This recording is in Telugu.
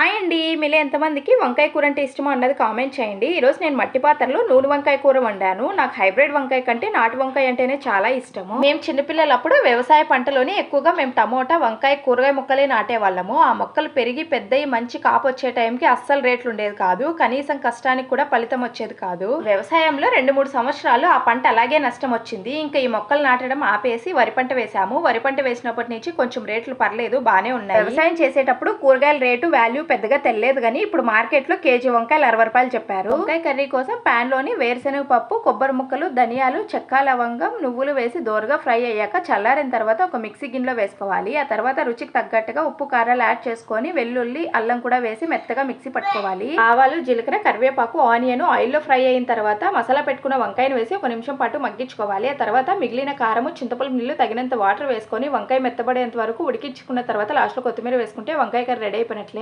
హాయ్ అండి. మీలో ఎంతమందికి వంకాయ కూర అంటే ఇష్టమో అన్నది కామెంట్ చేయండి. ఈరోజు నేను మట్టి పాత్రలో నూనె వంకాయ కూర వండాను. నాకు హైబ్రిడ్ వంకాయ కంటే నాటు వంకాయ అంటేనే చాలా ఇష్టము. మేము చిన్నపిల్లలప్పుడు వ్యవసాయ పంటలోనే ఎక్కువగా మేము టమోటా వంకాయ కూరగాయ మొక్కలే నాటేవాళ్ళము. ఆ మొక్కలు పెరిగి పెద్దయి మంచి కాపు వచ్చే టైంకి అస్సలు రేట్లు ఉండేది కాదు. కనీసం కష్టానికి కూడా ఫలితం వచ్చేది కాదు. వ్యవసాయంలో రెండు మూడు సంవత్సరాలు ఆ పంట అలాగే నష్టం వచ్చింది ఇంకా ఈ మొక్కలు నాటడం ఆపేసి వరి పంట వేసాము. వరి పంట వేసినప్పటి నుంచి కొంచెం రేట్లు పర్లేదు బాగానే ఉన్నాయి. వ్యవసాయం చేసేటప్పుడు కూరగాయల రేటు వాల్యూ పెద్దగా తెలియదు కానీ ఇప్పుడు మార్కెట్లో కేజీ వంకాయలు అరవై రూపాయలు చెప్పారు. వంకాయ కర్రీ కోసం పాన్లోని వేరుశనగ పప్పు కొబ్బరి ముక్కలు ధనియాలు చెక్క లవంగం నువ్వులు వేసి దోరగా ఫ్రై అయ్యాక చల్లారిన తర్వాత ఒక మిక్సీ గిన్నెలో వేసుకోవాలి. ఆ తర్వాత రుచికి తగ్గట్టుగా ఉప్పు కారాలు యాడ్ చేసుకొని వెల్లుల్లి అల్లం కూడా వేసి మెత్తగా మిక్సీ పట్టుకోవాలి. ఆవాలు జీలకర్ర కరివేపాకు ఆనియన్ ఆయిల్లో ఫ్రై అయిన తర్వాత మసాలా పెట్టుకున్న వంకాయను వేసి ఒక నిమిషం పాటు మగ్గించుకోవాలి. ఆ తర్వాత మిగిలిన కారము చింతపల్లి నీళ్ళు తగినంత వాటర్ వేసుకొని వంకాయ మెత్తబడేంత వరకు ఉడికించుకున్న తర్వాత లాస్ట్లో కొత్తిమీర వేసుకుంటే వంకాయ కర్రీ రెడీ అయిపోయినట్లే.